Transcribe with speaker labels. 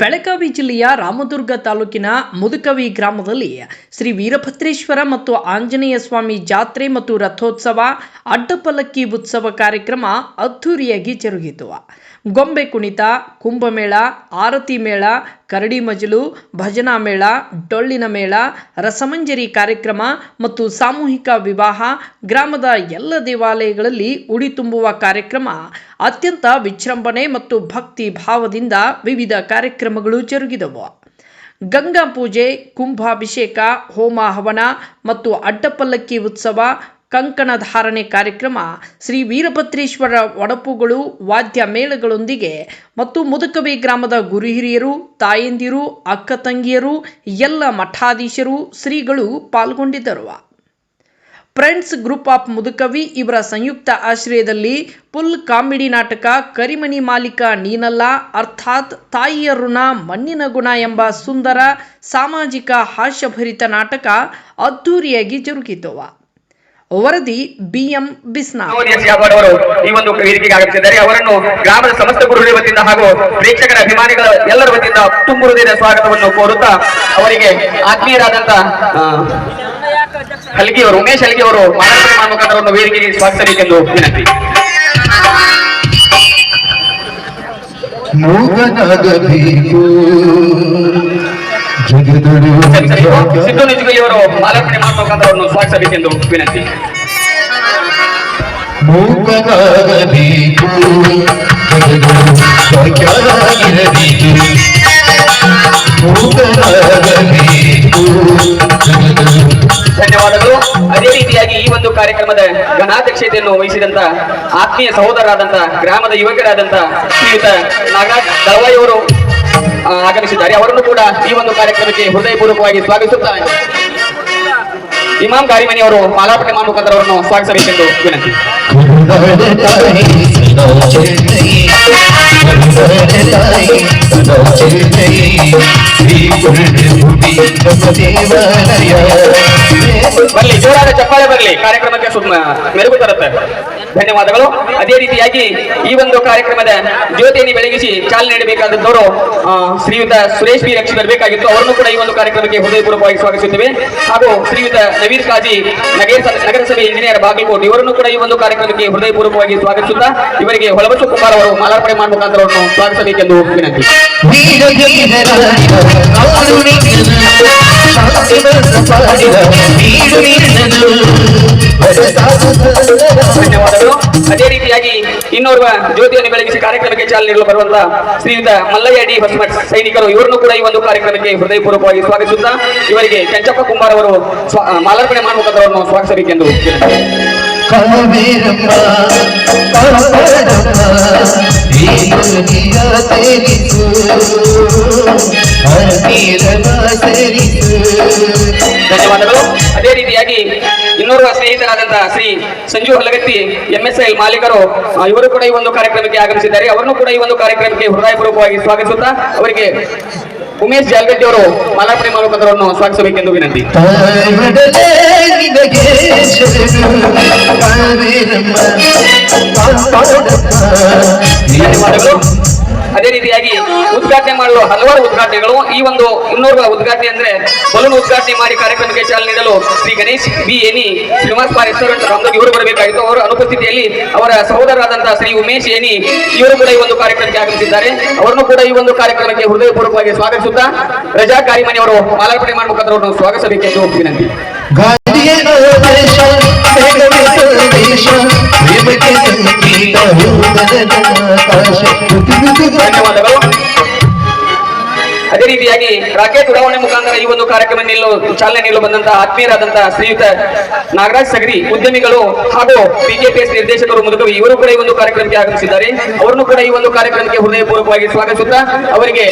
Speaker 1: ಬೆಳಗಾವಿ ಜಿಲ್ಲೆಯ ರಾಮದುರ್ಗ ತಾಲೂಕಿನ ಮುದುಕವಿ ಗ್ರಾಮದಲ್ಲಿ ಶ್ರೀ ವೀರಭದ್ರೇಶ್ವರ ಮತ್ತು ಆಂಜನೇಯ ಸ್ವಾಮಿ ಜಾತ್ರೆ ಮತ್ತು ರಥೋತ್ಸವ, ಅಡ್ಡಪಲ್ಲಕ್ಕಿ ಉತ್ಸವ ಕಾರ್ಯಕ್ರಮ ಅದ್ಧೂರಿಯಾಗಿ ಜರುಗಿತು. ಗೊಂಬೆ ಕುಣಿತ, ಕುಂಭಮೇಳ, ಆರತಿ ಮೇಳ ಕರಡಿ ಮಜಲು, ಭಜನಾ ಮೇಳ, ಡೊಳ್ಳಿನ ಮೇಳ, ರಸಮಂಜರಿ ಕಾರ್ಯಕ್ರಮ ಮತ್ತು ಸಾಮೂಹಿಕ ವಿವಾಹ, ಗ್ರಾಮದ ಎಲ್ಲ ದೇವಾಲಯಗಳಲ್ಲಿ ಉಡಿ ತುಂಬುವ ಕಾರ್ಯಕ್ರಮ, ಅತ್ಯಂತ ವಿಜೃಂಭಣೆ ಮತ್ತು ಭಕ್ತಿ ಭಾವದಿಂದ ವಿವಿಧ ಕಾರ್ಯಕ್ರಮಗಳು ಜರುಗಿದವು. ಗಂಗಾ ಪೂಜೆ, ಕುಂಭಾಭಿಷೇಕ, ಹೋಮ ಹವನ ಮತ್ತು ಅಡ್ಡಪಲ್ಲಕ್ಕಿ ಉತ್ಸವ ಕಂಕಣ ಧಾರಣೆ ಕಾರ್ಯಕ್ರಮ ಶ್ರೀ ವೀರಭದ್ರೇಶ್ವರ ಒಡಪುಗಳು, ವಾದ್ಯ ಮೇಳಗಳೊಂದಿಗೆ ಮತ್ತು ಮುದುಕವಿ ಗ್ರಾಮದ ಗುರು ಹಿರಿಯರು, ತಾಯಂದಿರು, ಅಕ್ಕ ತಂಗಿಯರು, ಎಲ್ಲ ಮಠಾಧೀಶರು, ಶ್ರೀಗಳು ಪಾಲ್ಗೊಂಡಿದ್ದರು. ಫ್ರೆಂಡ್ಸ್ ಗ್ರೂಪ್ ಆಫ್ ಮುದುಕವಿ ಇವರ ಸಂಯುಕ್ತ ಆಶ್ರಯದಲ್ಲಿ ಪುಲ್ ಕಾಮಿಡಿ ನಾಟಕ ಕರಿಮಣಿ ಮಾಲೀಕ ನೀನಲ್ಲ ಅರ್ಥಾತ್ ತಾಯಿಯ ಋಣ ಮಣ್ಣಿನ ಗುಣ ಎಂಬ ಸುಂದರ ಸಾಮಾಜಿಕ ಹಾಸ್ಯಭರಿತ ನಾಟಕ ಅದ್ಧೂರಿಯಾಗಿ ಜರುಗಿತು. ವರದಿ ಬಿಎಂ ಬಿಸ್ನಾ.
Speaker 2: ಅವರು ಈ ಒಂದು ವೇದಿಕೆಗೆ ಆಗಮಿಸಿದ್ದಾರೆ. ಅವರನ್ನು ಗ್ರಾಮದ ಸಮಸ್ತ ಗುರುಗಳ ವತಿಯಿಂದ ಹಾಗೂ ಪ್ರೇಕ್ಷಕರ ಅಭಿಮಾನಿಗಳ ಎಲ್ಲರ ವತಿಯಿಂದ ತುಂಬು ಹೃದಯದ ಸ್ವಾಗತವನ್ನು ಕೋರುತ್ತಾ ಅವರಿಗೆ ಆತ್ಮೀಯರಾದಂತ ಆ, ಹಲ್ಗಿ ಅವರು ಉಮೇಶ್ ಹಲ್ಗಿ ಅವರು ಮಾನವ ಮುಖಾಂತರವನ್ನು ವೇದಿಕೆಗೆ ಸ್ವಾಗತಿಸಬೇಕೆಂದು ವಿನಂತಿ.
Speaker 3: ಮೂಗನಾಗಬೇಕು.
Speaker 2: ಸಿದ್ದು ನಿಜಗುಲಿ ಅವರು ಮಾಲಾರ್ಪಣೆ ಮಾಡುವ ಮುಖಾಂತರವನ್ನು ಸ್ವಾಗತಿಸಬೇಕೆಂದು ವಿನಂತಿ.
Speaker 3: ಮೂಗನಾಗಬೇಕು ಜಗದೊಳು
Speaker 2: ಧನ್ಯವಾದಗಳು. ಅದೇ ರೀತಿಯಾಗಿ ಈ ಒಂದು ಕಾರ್ಯಕ್ರಮದ ಘನಾಧ್ಯಕ್ಷತೆಯನ್ನು ವಹಿಸಿದಂತ ಆತ್ಮೀಯ ಸಹೋದರರಾದಂತ ಗ್ರಾಮದ ಯುವಕರಾದಂತ ಶ್ರೀಯುತ ನಾಗರಾಜ್ ದಳವಾಯಿ ಅವರು ಆ, ಆಗಮಿಸಿದ್ದಾರೆ. ಅವರನ್ನು ಕೂಡ ಈ ಒಂದು ಕಾರ್ಯಕ್ರಮಕ್ಕೆ ಹೃದಯಪೂರ್ವಕವಾಗಿ ಸ್ವಾಗತಿಸುತ್ತಾ ಇಮಾಮ್ ಗಾರಿಮನಿ ಅವರು ಮಾಲಾಪಟ್ಟೆ ಮುಖಾಂತರ ಅವರನ್ನು ಸ್ವಾಗತಿಸಬೇಕೆಂದು ವಿನಂತಿ. ಬರಲಿ, ಜೋರಾದ ಚಪ್ಪಾಳೆ ಬರಲಿ. ಕಾರ್ಯಕ್ರಮಕ್ಕೆ ಮೆರುಗು ತರುತ್ತೆ. ಧನ್ಯವಾದಗಳು. ಅದೇ ರೀತಿಯಾಗಿ ಈ ಒಂದು ಕಾರ್ಯಕ್ರಮದ ಜ್ಯೋತಿಯನ್ನು ಬೆಳಗಿಸಿ ಚಾಲನೆ ನೀಡಬೇಕಾದವರು ಶ್ರೀಯುತ ಸುರೇಶ್ ಬಿ ರಕ್ಷಿ ಬರಬೇಕಾಗಿತ್ತು ಅವರನ್ನು ಕೂಡ ಈ ಒಂದು ಕಾರ್ಯಕ್ರಮಕ್ಕೆ ಹೃದಯಪೂರ್ವಕವಾಗಿ ಸ್ವಾಗತಿಸುತ್ತೇವೆ. ಹಾಗೂ ಶ್ರೀಯುತ ನವೀರ್ ಕಾಜಿ, ನಗರ ನಗರಸಭೆ ಇಂಜಿನಿಯರ್ ಬಾಗಲಕೋಟೆ, ಇವರನ್ನು ಕೂಡ ಈ ಒಂದು ಕಾರ್ಯಕ್ರಮಕ್ಕೆ ಹೃದಯಪೂರ್ವಕವಾಗಿ ಸ್ವಾಗತಿಸುತ್ತಾ, ಇವರಿಗೆ ಹೊಳಬಸು ಕುಮಾರ್ ಅವರು ಮಾಲಾರ್ಪಣೆ ಮಾಡುವ ಮುಖಾಂತರ ಸ್ವಾಗತಿಸಬೇಕೆಂದು ವಿನಂತಿ. ಇನ್ನೋರ್ವ ಜ್ಯೋತಿಯನ್ನು ಬೆಳಗಿಸಿ ಕಾರ್ಯಕ್ರಮಕ್ಕೆ ಚಾಲನೆ ನೀಡಲು ಬರುವಂತಹ ಶ್ರೀಯುತ ಮಲ್ಲಯ್ಯ ಡಿ ಸೈನಿಕರು ಇವರನ್ನು ಕೂಡ ಈ ಒಂದು ಕಾರ್ಯಕ್ರಮಕ್ಕೆ ಹೃದಯಪೂರ್ವಕವಾಗಿ ಸ್ವಾಗತಿಸುತ್ತಾ ಇವರಿಗೆ ಕೆಂಚಪ್ಪ ಕುಮಾರ್ ಅವರು ಮಾಲಾರ್ಪಣೆ ಮಾಡುವ ಸ್ವಾಗತಿಸಬೇಕೆಂದು ವಿನಂತಿ. ಧನ್ಯವಾದಗಳು. ಅದೇ ರೀತಿಯಾಗಿ ಇನ್ನೋರ್ವ ಸ್ನೇಹಿತರಾದಂತಹ ಶ್ರೀ ಸಂಜು ಹಲಗತ್ತಿ ಎಲ್ ಮಾಲೀಕರು ಇವರು ಕೂಡ ಈ ಒಂದು ಕಾರ್ಯಕ್ರಮಕ್ಕೆ ಆಗಮಿಸಿದ್ದಾರೆ. ಅವರನ್ನು ಕೂಡ ಈ ಒಂದು ಕಾರ್ಯಕ್ರಮಕ್ಕೆ ಹೃದಯಪೂರ್ವಕವಾಗಿ ಸ್ವಾಗತಿಸುತ್ತಾ ಅವರಿಗೆ ಉಮೇಶ್ ಜಾಲ್ಗಟ್ಟಿ ಅವರು ಮಾಲಾರ್ಪಣೆ ಮಾಡುವ ಮುಖಾಂತರವನ್ನು ಸ್ವಾಗತಿಸಬೇಕೆಂದು ವಿನಂತಿ ಧನ್ಯವಾದಗಳು ಅದೇ ರೀತಿಯಾಗಿ ಉದ್ಘಾಟನೆ ಮಾಡಲು ಹಲವಾರು ಉದ್ಘಾಟನೆಗಳು. ಈ ಒಂದು ಇನ್ನೋರ್ವ ಉದ್ಘಾಟನೆ ಅಂದ್ರೆ ಬಲೂನ್ ಉದ್ಘಾಟನೆ ಮಾಡಿ ಕಾರ್ಯಕ್ರಮಕ್ಕೆ ಚಾಲನೆ ನೀಡಲು ಶ್ರೀ ಗಣೇಶ್ ಬಿ ಎನಿ ಶ್ರೀನಿವಾಸ ರೆಸ್ಟೋರೆಂಟ್ ಇವರು ಬರಬೇಕಾಗಿತ್ತು. ಅವರ ಅನುಪಸ್ಥಿತಿಯಲ್ಲಿ ಅವರ ಸಹೋದರರಾದಂತಹ ಶ್ರೀ ಉಮೇಶ್ ಎನಿ ಇವರು ಕೂಡ ಈ ಒಂದು ಕಾರ್ಯಕ್ರಮಕ್ಕೆ ಆಗಮಿಸಿದ್ದಾರೆ. ಅವರನ್ನು ಕೂಡ ಈ ಒಂದು ಕಾರ್ಯಕ್ರಮಕ್ಕೆ ಹೃದಯಪೂರ್ವಕವಾಗಿ ಸ್ವಾಗತಿಸುತ್ತಾ ರಜಾ ಕಾರಿಮನಿ ಅವರು ಮಾಲಾರ್ಪಣೆ ಮಾಡುವ ಸ್ವಾಗತಿಸಬೇಕೆಂದು ವಿನಂತಿ. ಅದೇ ರೀತಿಯಾಗಿ ರಾಕೆಟ್ ಉಡಾವಣೆ ಮುಖಾಂತರ ಈ ಒಂದು ಕಾರ್ಯಕ್ರಮ ನಿಲ್ಲು, ಚಾಲನೆ ನೀಡಲು ಬಂದಂತಹ ಆತ್ಮೀಯರಾದಂತಹ ಶ್ರೀಯುತ ನಾಗರಾಜ್ ಸಗರಿ, ಉದ್ಯಮಿಗಳು ಹಾಗೂ ಬಿಜೆಪಿಎಸ್ ನಿರ್ದೇಶಕರು ಮುದುಕವಿ ಇವರು ಕೂಡ ಈ ಒಂದು ಕಾರ್ಯಕ್ರಮಕ್ಕೆ ಆಗಮಿಸಿದ್ದಾರೆ. ಅವರನ್ನು ಕೂಡ ಈ ಒಂದು ಕಾರ್ಯಕ್ರಮಕ್ಕೆ ಹೃದಯಪೂರ್ವಕವಾಗಿ ಸ್ವಾಗತಿಸುತ್ತಾ ಅವರಿಗೆ